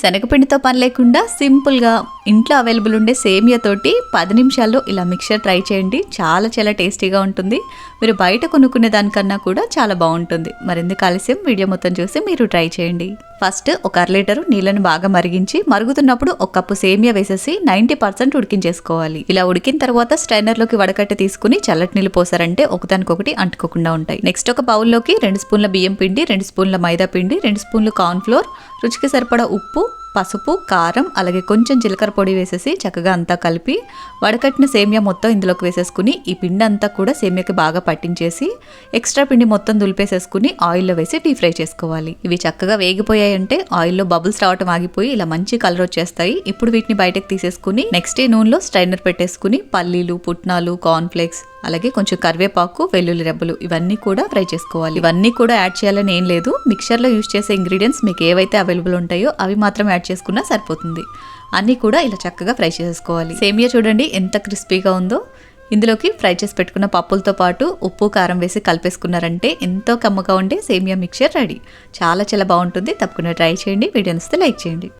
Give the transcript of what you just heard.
శనగపిండితో పని లేకుండా సింపుల్గా ఇంట్లో అవైలబుల్ ఉండే సేమియాతోటి పది నిమిషాల్లో ఇలా మిక్చర్ ట్రై చేయండి. చాలా చాలా టేస్టీగా ఉంటుంది. మీరు బయట కొనుక్కునే దానికన్నా కూడా చాలా బాగుంటుంది. మరెందుకు ఆలస్యం వీడియో మొత్తం చూసి మీరు ట్రై చేయండి. ఫస్ట్ ఒక అర లీటరు నీళ్ళని బాగా మరిగించి మరుగుతున్నప్పుడు ఒక కప్పు సేమియా వేసేసి నైంటీ పర్సెంట్ ఉడికించేసుకోవాలి. ఇలా ఉడికిన తర్వాత స్ట్రైనర్లోకి వడకట్టి తీసుకుని చల్లటి నీళ్ళు పోసారంటే ఒకదానికొకటి అంటుకోకుండా ఉంటాయి. నెక్స్ట్ ఒక బౌల్లోకి రెండు స్పూన్ల బియ్యం పిండి రెండు స్పూన్ల మైదా పిండి రెండు స్పూన్లు కార్న్ ఫ్లోర్ రుచికి సరిపడా ఉప్పు పసుపు కారం అలాగే కొంచెం జీలకర్ర పొడి వేసేసి చక్కగా అంతా కలిపి వడకట్టిన సేమియా మొత్తం ఇందులోకి వేసేసుకుని ఈ పిండి అంతా కూడా సేమియాకి బాగా పట్టించేసి ఎక్స్ట్రా పిండి మొత్తం దులిపేసేసుకుని ఆయిల్లో వేసి డీప్ ఫ్రై చేసుకోవాలి. ఇవి చక్కగా వేగిపోయాయంటే ఆయిల్లో బబుల్స్ రావటం ఆగిపోయి ఇలా మంచి కలర్ వచ్చేస్తాయి. ఇప్పుడు వీటిని బయటకు తీసేసుకుని నెక్స్ట్ ఈ నూనెలో స్ట్రైనర్ పెట్టేసుకుని పల్లీలు పుట్నాలు కార్న్ఫ్లేక్స్ అలాగే కొంచెం కరివేపాకు వెల్లుల్లి రెబ్బలు ఇవన్నీ కూడా ఫ్రై చేసుకోవాలి. ఇవన్నీ కూడా యాడ్ చేయాలని ఏం లేదు. మిక్చర్లో యూజ్ చేసే ఇంగ్రీడియంట్స్ మీకు ఏవైతే అవైలబుల్ ఉంటాయో అవి మాత్రం యాడ్ చేసుకున్నా సరిపోతుంది. అన్నీ కూడా ఇలా చక్కగా ఫ్రై చేసుకోవాలి. సేమియా చూడండి ఎంత క్రిస్పీగా ఉందో. ఇందులోకి ఫ్రై చేసి పెట్టుకున్న పప్పులతో పాటు ఉప్పు కారం వేసి కలిపేసుకున్నారంటే ఎంతో కమ్మగా ఉండే సేమియా మిక్చర్ రెడీ. చాలా చాలా బాగుంటుంది. తప్పకుండా ట్రై చేయండి. వీడియో నచ్చితే లైక్ చేయండి.